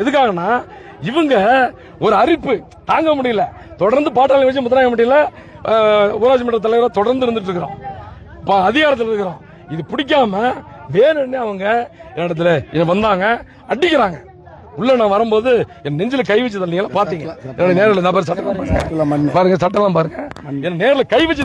எதுக்காகனா இவங்க ஒரு அரிப்பு தாங்க முடியல. தொடர்ந்து பாட்டாளி வச்சு முத்துராய முடியல. ஊராட்சி மன்ற தலைவராக தொடர்ந்து இருந்துட்டு இருக்கிறோம். இப்போ அதிகாரத்தில் இருக்கிறோம். இது பிடிக்காம வேணும்னு அவங்க இடத்துல இதை வந்தாங்க. அடிக்கிறாங்க. உள்ள நான் வரும்போது என் நெஞ்சில கை வச்சு தந்தீங்களா பாத்தீங்க. என்னோட நேரில் இந்த பாரு சட்டம் பாருங்க. பாருங்க சட்டம்லாம் பாருங்க. என் நேர்ல கை வச்சு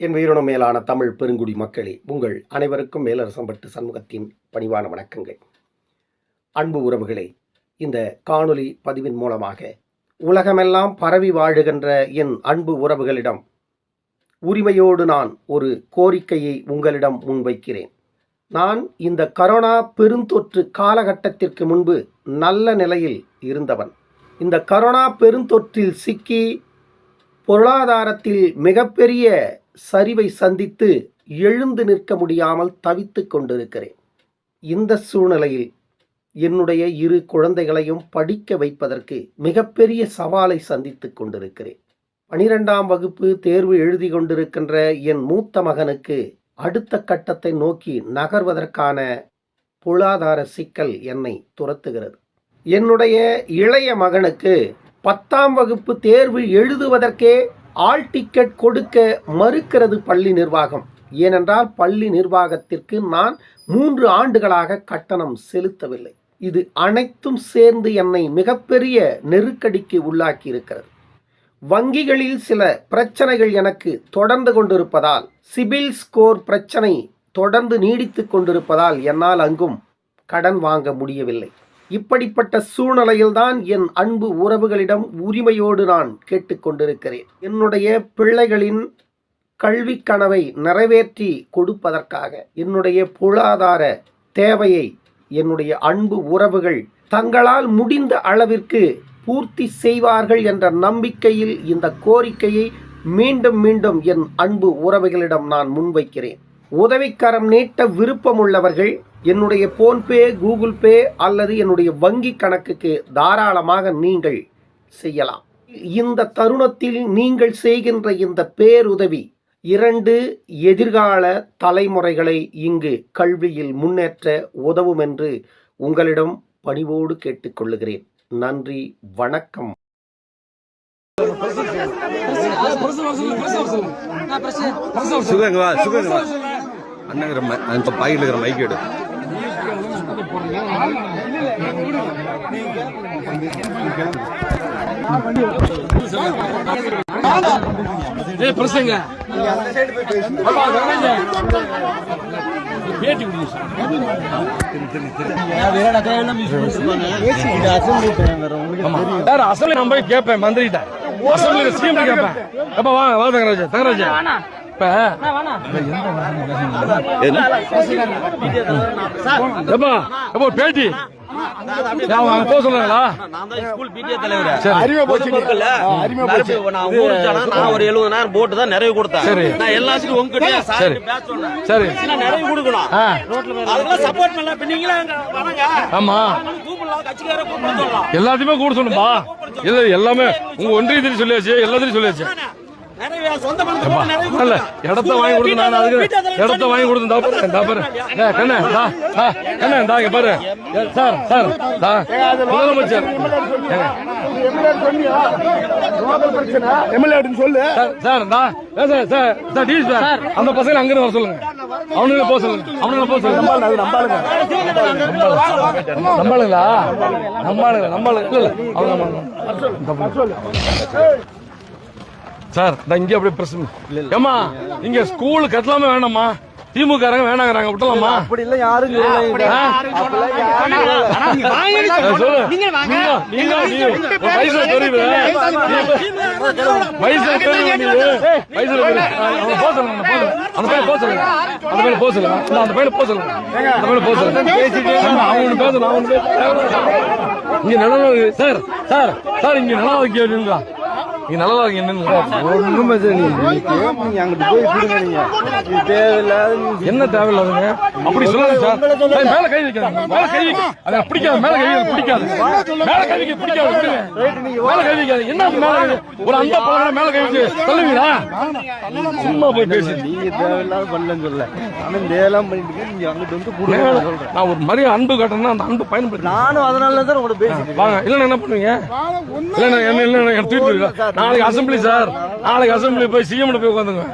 என் உயிரினம் மேலான தமிழ் பெருங்குடி மக்களே உங்கள் அனைவருக்கும் மேலரசம்பட்டு சண்முகத்தின் பணிவான வணக்கங்கள். அன்பு உறவுகளே இந்த காணொலி பதிவின் மூலமாக உலகமெல்லாம் பரவி வாழுகின்ற என் அன்பு உறவுகளிடம் உரிமையோடு நான் ஒரு கோரிக்கையை உங்களிடம் முன்வைக்கிறேன். நான் இந்த கரோனா பெருந்தொற்று காலகட்டத்திற்கு முன்பு நல்ல நிலையில் இருந்தவன். இந்த கரோனா பெருந்தொற்றில் சிக்கி பொருளாதாரத்தில் மிகப்பெரிய சரிவை சந்தித்து எழுந்து நிற்க முடியாமல் தவித்து கொண்டிருக்கிறேன். இந்த சூழ்நிலையில் என்னுடைய இரு குழந்தைகளையும் படிக்க வைப்பதற்கு மிகப்பெரிய சவாலை சந்தித்து கொண்டிருக்கிறேன். பனிரெண்டாம் வகுப்பு தேர்வு எழுதி கொண்டிருக்கின்ற என் மூத்த மகனுக்கு அடுத்த கட்டத்தை நோக்கி நகர்வதற்கான பொருளாதார சிக்கல் என்னை துரத்துகிறது. என்னுடைய இளைய மகனுக்கு பத்தாம் வகுப்பு தேர்வு எழுதுவதற்கே ஆல் டிக்கெட் கொடுக்க மறுக்கிறது பள்ளி நிர்வாகம். ஏனென்றால் பள்ளி நிர்வாகத்திற்கு நான் மூன்று ஆண்டுகளாக கட்டணம் செலுத்தவில்லை. இது அனைத்தும் சேர்ந்து என்னை மிகப்பெரிய நெருக்கடிக்கு உள்ளாக்கி இருக்கிறது வங்கிகளில் சில பிரச்சனைகள் எனக்கு தொடர்ந்து கொண்டிருப்பதால் சிபில் ஸ்கோர் பிரச்சனை தொடர்ந்து நீடித்து கொண்டிருப்பதால் என்னால் அங்கும் கடன் வாங்க முடியவில்லை. இப்படிப்பட்ட சூழ்நிலையில்தான் என் அன்பு உறவுகளிடம் உரிமையோடு நான் கேட்டுக்கொண்டிருக்கிறேன். என்னுடைய பிள்ளைகளின் கல்வி கனவை நிறைவேற்றி கொடுப்பதற்காக என்னுடைய பொருளாதார தேவையை என்னுடைய அன்பு உறவுகள் தங்களால் முடிந்த அளவிற்கு பூர்த்தி செய்வார்கள் என்ற நம்பிக்கையில் இந்த கோரிக்கையை மீண்டும் மீண்டும் என் அன்பு உறவுகளிடம் நான் முன்வைக்கிறேன். உதவிக்கரம் நீட்ட விருப்பமுள்ளவர்கள் என்னுடைய போன்பே கூகுள் பே அல்லது என்னுடைய வங்கி கணக்குக்கு தாராளமாக நீங்கள் செய்யலாம். இந்த தருணத்தில் நீங்கள் செய்கின்ற இந்த பேருதவி இரண்டு எதிர்கால தலைமுறைகளை இங்கு கல்வியில் முன்னேற்ற உதவும் என்று உங்களிடம் பணிவோடு கேட்டுக்கொள்ளுகிறேன். நன்றி வணக்கம். சுகங்க வா சுகங்க வா இருக்கிற மைக் எடு. பிரசங்க. பேட்டி அசம்பிளி நான் போய் கேட்பேன் மந்திரிட்ட அசம்பிளி கேட்பேன். அப்ப வா வா தங்கராஜா தங்கராஜா. இப்ப? ஒரு பேட்டி. ஏன் அவங்க அங்க போக சொல்றாங்களா? நான் தான் ஸ்கூல் பிடிஏ தலைவர். சரி. பொதுமக்கள் நான் ஊருக்கு போனா நான் ஒரு எழுபதாயிரம் போட்டு தான் நிறைவு கொடுத்தேன். சரி. நான் எல்லாத்துக்கும் உங்ககிட்ட சரி. சார் பேச சொன்னேன். சரி. நான் நிறைவு கொடுக்கணும். அதெல்லாம் சப்போர்ட் பண்ணல. நீங்களே ஆமா. எல்லாத்தையுமே கூட சொல்லும்பா. இல்ல எல்லாமே உங்க ஒன்றியத்திலையும் சொல்லியாச்சு எல்லாத்தையும் சொல்லியாச்சு. இல்ல. இடத்த வாங்கி கொடுத்து நான் அதுக்கு இடத்த வாங்கி கொடுத்து தா பாரு தா பாரு. கண்ணே தா கண்ணே தா இங்க பாரு. சார் சார் தா முதலமைச்சர். ஏங்க, சொல்லு சார், சார் தா ஏ, சார் சார் சார் டி சார். அந்த பசங்க அங்க வர சொல்லுங்க. அவனுங்க போக சொல்லுங்க. அவனுங்க போக சொல்லுங்க. நம்பாளுங்க நம்பாளுங்களா? நம்பாளுங்க நம்பாளுங்க. இல்ல இல்ல. அவங்க சார் நான் இங்க அப்படியே பிரச்சனை ஏமா இங்க ஸ்கூல் கட்டலாமே வேணாமா திமுக வேணாங்கிறாங்க விட்டலாமா அப்படி இல்ல யாரும் இங்க நல்லா சார் சார் சார் இங்க நல்லா வைக்க இங்க நல்லா சரி நீங்க அங்கிட்டு போய் கொடுங்க நீங்க. தேவையில்லாத. என்ன தேவையில்லாதுங்க அப்படி சொல்லாது சார். சார், மேல கை வைக்காதீங்க மேல கை வைக்க. அது பிடிக்காது மேல கை பிடிக்காது. மேல கை வைக்க பிடிக்காது. விடுங்க. மேல கை வைக்காது. என்ன மேல? ஒரு அந்த பழம் மேல கை வச்சு சும்மா போய் பேசி. நீங்க தேவையில்லாத பண்ணலன்னு சொல்ல. ஆனா இந்த இதெல்லாம் பண்ணிட்டு இருக்கீங்க, நீங்க அங்கிட்டு வந்து கொடுங்க மேல- நான் ஒரு மரியாதை அன்பு காட்டணும்னா அந்த அன்பு பயன்படுத்தி நானும் அதனால தான் உங்களோட வாங்க இல்லைன்னா என்ன பண்ணுவீங்க? இல்லைன்னா என்ன தூக்கிட்டு இருக்கா நாளைக்கு அசம்பிளி சார். நாளைக்கு அசம்பிளி போய் சிஎம் போய் உட்காந்துங்க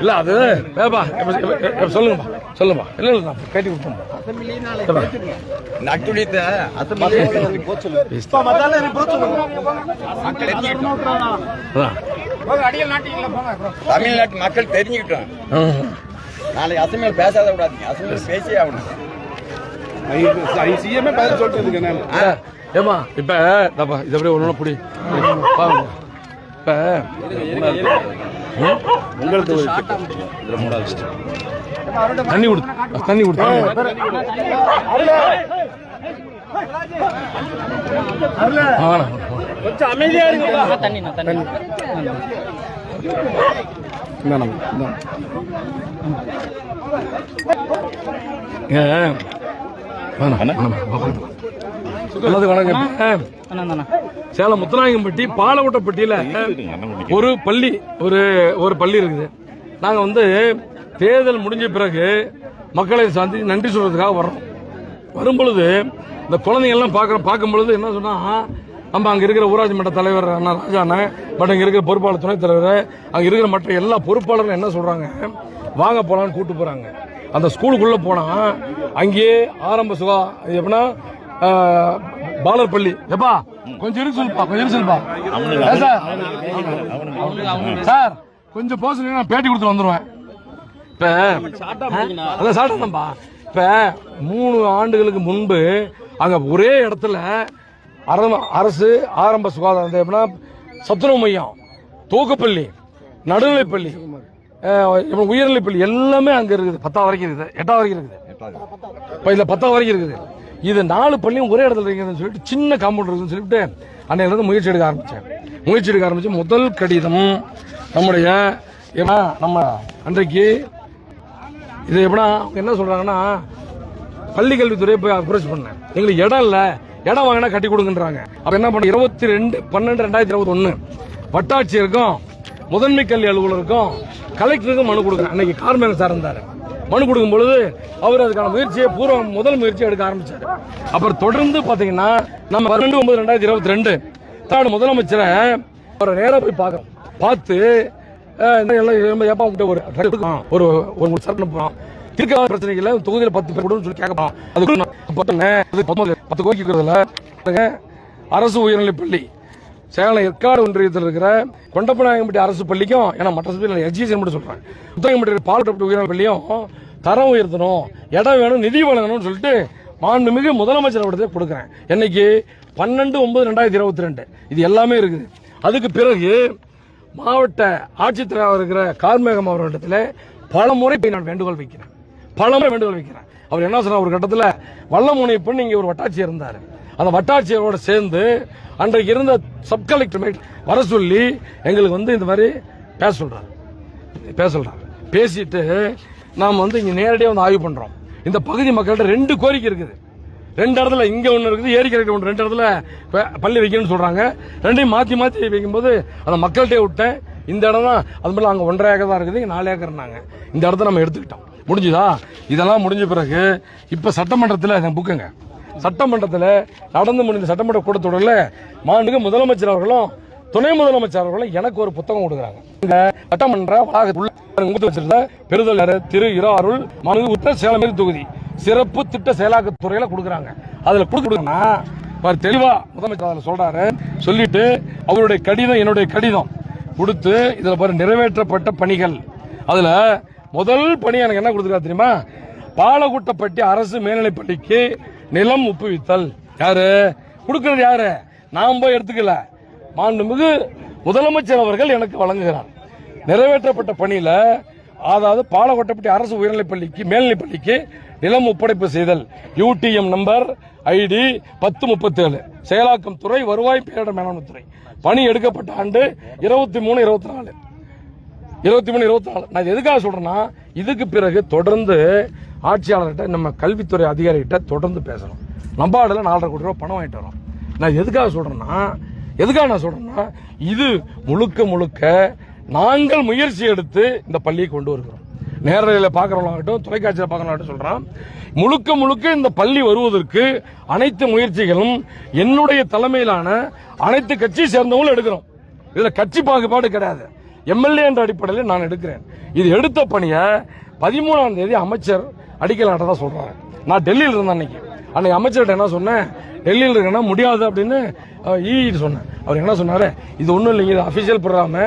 இல்ல அது எப்ப சொல்லுங்கப்பா சொல்லுங்கப்பா. இல்ல இல்ல நான் கட்டி கொடுப்போம் தமிழ்நாட்டு மக்கள் தெரிஞ்சுக்கிட்டோம். நாளைக்கு அசமையில் பேசாத விடாதீங்க. அசமையில் பேசியே ஆகணும். சிஎம்ஏ பதில் சொல்லிட்டு இருக்கேன் நான் ஏ, ஏம்மா? இப்ப தப்பா இது அப்படியே ஒண்ணு புடி. பாருங்க. இப்ப? தண்ணி கொடுத்து தண்ணி கொடுத்து கொஞ்சம் அமைதியா எல்லாத்துக்கும் வணக்கம். சேலம் முத்துநாயகம்பட்டி பாலவட்டப்பட்டியில ஒரு பள்ளி ஒரு ஒரு பள்ளி இருக்குது. நாங்க வந்து தேர்தல் முடிஞ்ச பிறகு மக்களை சந்தி நன்றி சொல்றதுக்காக வர்றோம். வரும் பொழுது இந்த குழந்தைங்க எல்லாம் பார்க்குற பார்க்கும் பொழுது என்ன சொன்னா நம்ம அங்க இருக்கிற ஊராட்சி மன்ற தலைவர் அண்ணா ராஜா அண்ணன் பட் அங்க இருக்கிற பொறுப்பாளர் துணைத் தலைவர் அங்க இருக்கிற மற்ற எல்லா பொறுப்பாளரும் என்ன சொல்றாங்க வாங்க போலான்னு கூட்டு போறாங்க. அந்த ஸ்கூலுக்குள்ள போனா அங்கேயே ஆரம்ப சுகா எப்படின்னா பாலர் பள்ளி எப்பா? கொஞ்சம் இருக்கு சொல்லுப்பா கொஞ்சம் இருக்கு சொல்லுப்பா. சார். சார் கொஞ்சம் போக நான் பேட்டி கொடுத்து வந்துருவேன். இப்ப அதான் சாப்பிட்டா இப்ப மூணு ஆண்டுகளுக்கு முன்பு அங்க ஒரே இடத்துல அரசு ஆரம்ப சுகாதாரம் எப்படின்னா சத்துணவு மையம் துவக்கப்பள்ளி நடுநிலைப்பள்ளி. அஹ், அப்புறம் எல்லாமே அங்க இருக்குது. பத்தாவது வரைக்கும் இருக்குது. எட்டாவது வரைக்கும் இருக்குது. இப்போ இதில் பத்தாவது வரைக்கும் இருக்குது. இது நாலு பள்ளியும் ஒரே இடத்துல இருக்குதுன்னு சொல்லிட்டு சின்ன காம்பவுண்ட் இருக்குதுன்னு சொல்லிட்டு அன்னையில இருந்து முயற்சி எடுக்க ஆரம்பிச்சேன் முயற்சி எடுக்க ஆரம்பித்து முதல் கடிதம் நம்முடைய ஏன்னா நம்ம அன்றைக்கு இது எப்படின்னா அவங்க என்ன சொல்கிறாங்கன்னா பள்ளி கல்வித்துறையை போய் அப்ரோச் பண்ணேன். எங்களுக்கு இடம் இல்லை. இடம் வாங்கினா கட்டி கொடுங்கன்றாங்க. அப்போ என்ன பண்ண இருபத்தி ரெண்டு பன்னெண்டு ரெண்டாயிரத்தி இருபத்தி ஒன்னு வட்டாட்சியருக்கும் முதன்மை கல்வி அலுவலருக்கும் கலெக்டருக்கும் மனு கொடுக்குறேன். அன்னைக்கு கார்மேக சார் இருந்தார். மனு கொடுக்கும் பொழுது அவர் அதுக்கான முயற்சியை பூர்வ முதல் முயற்சி எடுக்க ஆரம்பிச்சார். அப்புறம் தொடர்ந்து பார்த்தீங்கன்னா நம்ம ரெண்டு ஒன்பது ரெண்டாயிரத்தி இருபத்தி ரெண்டு தமிழ்நாடு முதலமைச்சரை அவரை நேராக போய் பார்க்கணும். பார்த்து இந்த எல்லாம் ஏப்பா ஒரு ஒரு ஒரு சரண போறோம் இருக்க பிரச்சனைகள் தொகுதியில் பத்து பேர் கூட சொல்லி கேட்கலாம் அதுக்கு நான் பத்து அது பத்து கோவிக்கிறதுல இருக்கிறதுல அரசு உயர்நிலைப் பள்ளி சேலம் ஏற்காடு ஒன்றியத்தில் இருக்கிற கொண்டப்பநாயகம்பட்டி அரசு பள்ளிக்கும் ஏன்னா மற்ற பள்ளியில் எஜுகேஷன் மட்டும் சொல்கிறேன் புத்தகம்பட்டி பாலப்பட்டு உயர்நிலை பள்ளியும் தரம் உயர்த்தணும் இடம் வேணும் நிதி வழங்கணும்னு சொல்லிட்டு மாண்புமிகு முதலமைச்சர் அவர்கிட்ட கொடுக்குறேன். என்னைக்கு? பன்னெண்டு ஒன்பது ரெண்டாயிரத்தி இருபத்தி ரெண்டு. இது எல்லாமே இருக்குது. அதுக்கு பிறகு மாவட்ட ஆட்சித்தலைவர் இருக்கிற கார்மேகம் அவர்களிடத்தில் பல முறை போய் நான் வேண்டுகோள் வைக்கிறேன். பல முறை வேண்டுகோள் வைக்கிறேன். அவர் என்ன சொன்னார்? ஒரு கட்டத்தில் வல்லமுனை பெண் இங்கே ஒரு வட்டாட்சி இருந்தார். அந்த வட்டாட்சியரோட சேர்ந்து அன்றைக்கு இருந்த சப் கலெக்டர் வர சொல்லி எங்களுக்கு வந்து இந்த மாதிரி பேச சொல்றாரு பேச சொல்றாரு பேசிட்டு நாம் வந்து இங்க நேரடியாக வந்து ஆய்வு பண்றோம். இந்த பகுதி மக்கள்கிட்ட ரெண்டு கோரிக்கை இருக்குது. ரெண்டு இடத்துல இங்க ஒன்று இருக்குது ஏரிக்கரை ஒன்று ரெண்டு இடத்துல பள்ளி வைக்கணும்னு சொல்றாங்க. ரெண்டையும் மாத்தி மாத்தி வைக்கும்போது அந்த மக்கள்கிட்டே விட்டேன் இந்த இடம் தான் அது மாதிரி அங்கே ஒன்றரை ஏக்கர் தான் இருக்குது இங்கே நாலு ஏக்கர்னாங்க இந்த இடத்த நம்ம எடுத்துக்கிட்டோம். முடிஞ்சுதா? இதெல்லாம் முடிஞ்ச பிறகு இப்போ சட்டமன்றத்தில் புக்குங்க சட்டமன்றத்தில் நடந்து முடிந்த சட்டமன்ற கூட்டத்தொடரில் மாண்புக்கு முதலமைச்சர் அவர்களும் துணை முதலமைச்சர் அவர்களும் எனக்கு ஒரு புத்தகம் கொடுக்குறாங்க. இந்த சட்டமன்ற வளாகத்துள்ள முகத்து பெருதல் திரு இரா அருள் மனு உத்த சேலமேரி தொகுதி சிறப்பு திட்ட செயலாக்கத்துறையில கொடுக்குறாங்க. அதுல கொடுக்கணும்னா அவர் தெளிவா முதலமைச்சர் அதில் சொல்றாரு. சொல்லிட்டு அவருடைய கடிதம் என்னுடைய கடிதம். கொடுத்து இதில் பாரு நிறைவேற்றப்பட்ட பணிகள். அதில் முதல் பணி எனக்கு என்ன கொடுத்துருக்கா தெரியுமா? பாலகுட்டப்பட்டி அரசு மேல்நிலைப் பள்ளிக்கு நிலம் ஒப்புவித்தல். யாரு? கொடுக்கறது யாரு? நாம் போய் எடுத்துக்கல. மாண்புமிகு முதலமைச்சர் அவர்கள் எனக்கு வழங்குகிறார். நிறைவேற்றப்பட்ட பணியில அதாவது பாலகோட்டப்பட்டி அரசு உயர்நிலைப் பள்ளிக்கு மேல்நிலைப் பள்ளிக்கு நிலம் ஒப்படைப்பு செய்தல். யூடிஎம் நம்பர் ஐடி பத்து முப்பத்தேழு. செயலாக்கம் துறை வருவாய் பேரிடர் மேலாண்மை துறை. பணி எடுக்கப்பட்ட ஆண்டு இருபத்தி மூணு இருபத்தி நாலு. இருபத்தி மூணு இருபத்தி நாலு. நான் எதுக்காக சொல்றேன்னா இதுக்கு பிறகு தொடர்ந்து ஆட்சியாளர்கிட்ட நம்ம கல்வித்துறை அதிகாரிகிட்ட தொடர்ந்து பேசணும். நம்பாடில் நாலரை கோடி ரூபா பணம் வாங்கிட்டு வரோம். நான் எதுக்காக சொல்கிறேன்னா எதுக்காக நான் சொல்கிறேன்னா இது முழுக்க முழுக்க நாங்கள் முயற்சி எடுத்து இந்த பள்ளியை கொண்டு வருகிறோம். நேரலையில் பார்க்குறவங்களாகட்டும் தொலைக்காட்சியில் பார்க்குறவங்களாகட்டும் சொல்கிறான் முழுக்க முழுக்க இந்த பள்ளி வருவதற்கு அனைத்து முயற்சிகளும் என்னுடைய தலைமையிலான அனைத்து கட்சியை சேர்ந்தவங்களும் எடுக்கிறோம். இதில் கட்சி பாகுபாடு கிடையாது. எம்எல்ஏ என்ற அடிப்படையில் நான் எடுக்கிறேன். இது எடுத்த பணியை பதிமூணாம் தேதி அமைச்சர் அடிக்கல் தான் சொல்றாங்க நான் டெல்லியில் இருந்தேன் அன்னைக்கு. அன்னைக்கு அமைச்சர்கிட்ட என்ன சொன்னேன்? டெல்லியில் இருக்கேன்னா முடியாது அப்படின்னு ஈட்டு சொன்னேன். அவர் என்ன சொன்னார்? இது ஒன்றும் இல்லைங்க இது அஃபிஷியல் ப்ரோக்ராமு.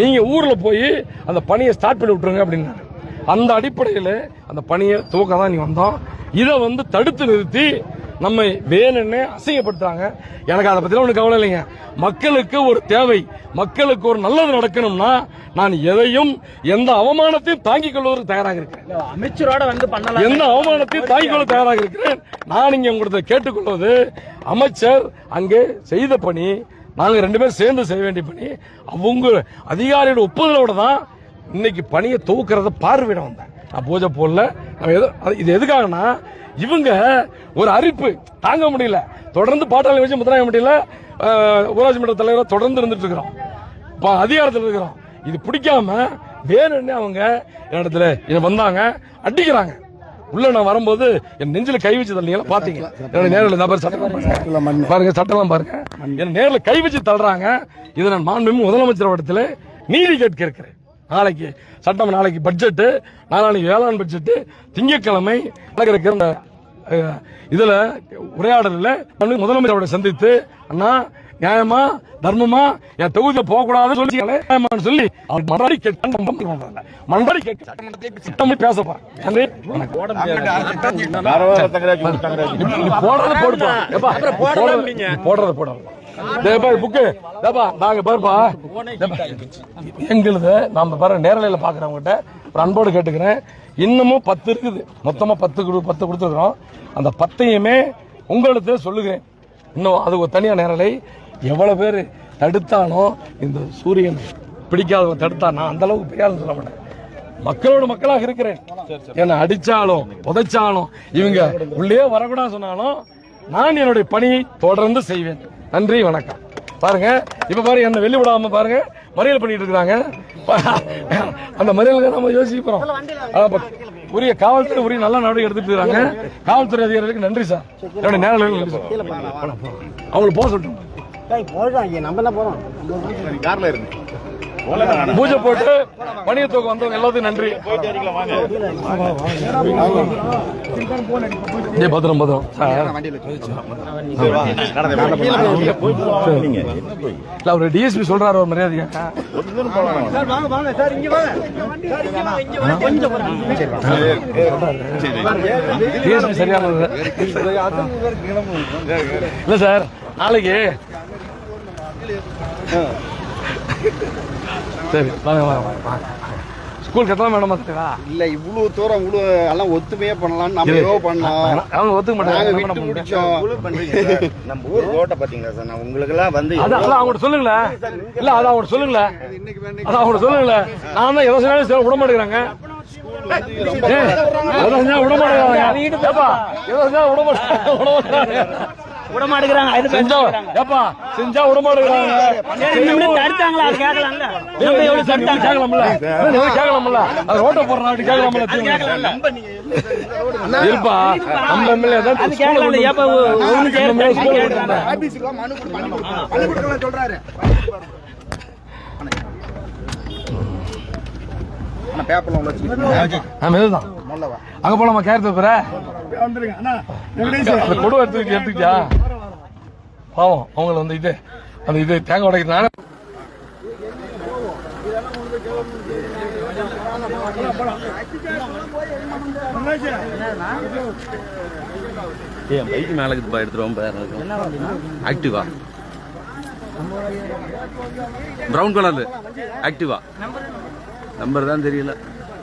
நீங்கள் ஊரில் போய் அந்த பணியை ஸ்டார்ட் பண்ணி விட்ருங்க அப்படின்னாரு. அந்த அடிப்படையில் அந்த பணியை துவக்க தான் நீ வந்தோம் இதை வந்து தடுத்து நிறுத்தி நம்மை வேணும்னு அசிங்கப்படுத்துறாங்க. எனக்கு அதை பத்தி ஒன்றும் கவலை இல்லைங்க. மக்களுக்கு ஒரு தேவை. மக்களுக்கு ஒரு நல்லது நடக்கணும்னா நான் எதையும் எந்த அவமானத்தையும் தாங்கிக் கொள்வதற்கு தயாராக இருக்கிறேன். அமைச்சரோட வந்து பண்ணலாம். எந்த அவமானத்தையும் தாங்கிக் கொள்ள தயாராக இருக்கிறேன். நான் இங்க உங்களை கேட்டுக்கொள்வது அமைச்சர் அங்கே செய்த பணி நாங்க ரெண்டு பேரும் சேர்ந்து செய்ய வேண்டிய பணி அவங்க அதிகாரியோட ஒப்புதலோட தான் இன்னைக்கு பணியை துவக்கிறத பார்வையிட வந்தேன். நான் பூஜை போடல. நான் எது- இது எதுக்காகனா இவங்க ஒரு அரிப்பு. தாங்க முடியல. தொடர்ந்து பாட்டாளி வச்சு முத்துராய முடியல ஊராட்சி மன்ற தலைவராக தொடர்ந்து இருந்துட்டு இருக்கிறோம். இப்போ அதிகாரத்தில் இருக்கிறோம். இது பிடிக்காம வேணும்னு அவங்க இடத்துல இதை வந்தாங்க அடிக்கிறாங்க. உள்ள நான் வரும்போது என் நெஞ்சில கை வச்சு தள்ளீங்க பாத்தீங்க என்னோட நேரில் மாதிரி சட்டம் பாருங்க. சட்டம்லாம் பாருங்க. என் நேரில் கை வச்சு தள்ளுறாங்க. இதை நான் மாண்புமிகு முதலமைச்சர் இடத்துல நீதி கேட்க இருக்கிறேன். நாளைக்கு சட்டம் நாளைக்கு பட்ஜெட்டு நாளைக்கு வேளாண் பட்ஜெட்டு திங்கட்கிழமை நடக்கிற இதுல உரையாடலில் முதலமைச்சரோட சந்தித்து அண்ணா நியாயமா தர்மமா என் தொகுதியில் போக கூடாதுன்னு சொல்லி சொல்லி அவர் மன்றாடி மன்றாடி கேட்க பேசப்பா போடுறத போடுப்பா. போடுறத போடுறத போட புக்கு. நாங்க பாருப்பா. எங்களுது நாம பாரு நேரலையில் பாக்குறவங்ககிட்ட ஒரு அன்போடு கேட்டுக்கிறேன். இன்னமும் பத்து இருக்குது. மொத்தமாக பத்து கொடு- பத்து கொடுத்துருக்குறோம். அந்த பத்தையுமே உங்களுக்கு சொல்லுகிறேன். இன்னும் அது ஒரு தனியாக நேரலை. எவ்வளோ பேர் தடுத்தாலும் இந்த சூரியன் பிடிக்காதவன் தடுத்தா நான் அந்த அளவுக்கு பெரிய சொல்ல மாட்டேன். மக்களோட மக்களாக இருக்கிறேன். என்னை அடித்தாலும் புதைச்சாலும் இவங்க உள்ளே வரக்கூடாது சொன்னாலும் நான் என்னுடைய பணியை தொடர்ந்து செய்வேன். நன்றி வணக்கம். பாருங்க இப்ப பாருங்க என்ன வெளிய விடாம பாருங்க. மறியல் பண்ணிட்டு இருக்காங்க அந்த மறியலுக்கு நம்ம யோசிக்க போறோம். ஆ, அப்ப உரிய காவல்துறை உரிய நல்ல நடவடிக்கை எடுத்துட்டு இருக்காங்க காவல்துறை அதிகாரிகளுக்கு நன்றி சார். என்னுடைய நேரம் நன்றி சார். அவங்களுக்கு போக சொல்லட்டும். பூஜை போட்டு பணிய தூக்கம் வந்தவங்க எல்லாத்துக்கும் நன்றி. ஏ பத்திரம் பத்திரம். சார் இல்ல அவர் டிஎஸ்பி சொல்றாரு ஒரு மரியாதையா டிஎஸ்பி சரியானது இல்ல சார் நாளைக்கு. சரி வாங்க வாங்க வாங்க, வாங்க ஸ்கூல் கட்டலாம் வேணாமா சார் இல்ல இவ்வளவு தூரம் இவ்வளவு எல்லாம் ஒத்துமையா பண்ணலாம் நம்ம ஏதோ பண்ணலாம் அவங்க ஒத்துக்க மாட்டாங்க. நம்ம ஊர் ரோட்டை பாத்தீங்களா சார்? நான் உங்களுக்கு எல்லாம் வந்து அது அதான் அவங்கள்ட்ட சொல்லுங்களேன். இல்ல அது அவங்கள்ட்ட சொல்லுங்களேன். அது அவங்கள்ட்ட சொல்லுங்களேன். நான் தான் எதை சொன்னாலும் விட மாட்டேங்கிறாங்க. விட மாட்டேங்கிறாங்க. விட மாட்டேங்கிறாங்க விட மாட்டேங்கிறாங்க. விட மாட்டேங்கிறாங்க அது செஞ்சா ஏப்பா செஞ்சா விட மாட்டேங்கிறாங்க தடுத்தாங்களா கேட்கலாம்ல நம்ம எவ்வளவு தடுத்தாங்க கேட்கலாம்ல கேட்கலாம்ல அது ரோட்டை போடுறா அப்படி கேட்கலாம்ல இருப்பா நம்ம எம்எல்ஏ தான் அது கேட்கலாம்ல ஏப்பா ஒண்ணு நம்ம ஸ்கூல் சேர்த்து ஆபீஸ்க்கு மனு கொடுக்கலாம் சொல்றாரு பேப்பர்ல உள்ள வச்சுக்கிட்டு ஆமா இதுதான் அங்க போலாமா கேர் தூக்குற? கொடுவை எடுத்து எடுத்துக்கிட்டியா? பாவம் அவங்கள வந்து இது அந்த இது தேங்காய் உடைக்கிறதுனால. ஏன் பைக் மேலே எடுத்துட்டு எடுத்துருவோம் ஆக்டிவா ப்ரௌன் கலர்ல ஆக்டிவா நம்பர் தான் தெரியல.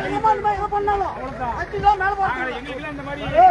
அதிகமா இருந்தா எதை பண்ணாலும் அஞ்சு கிலோ மேல போறாங்க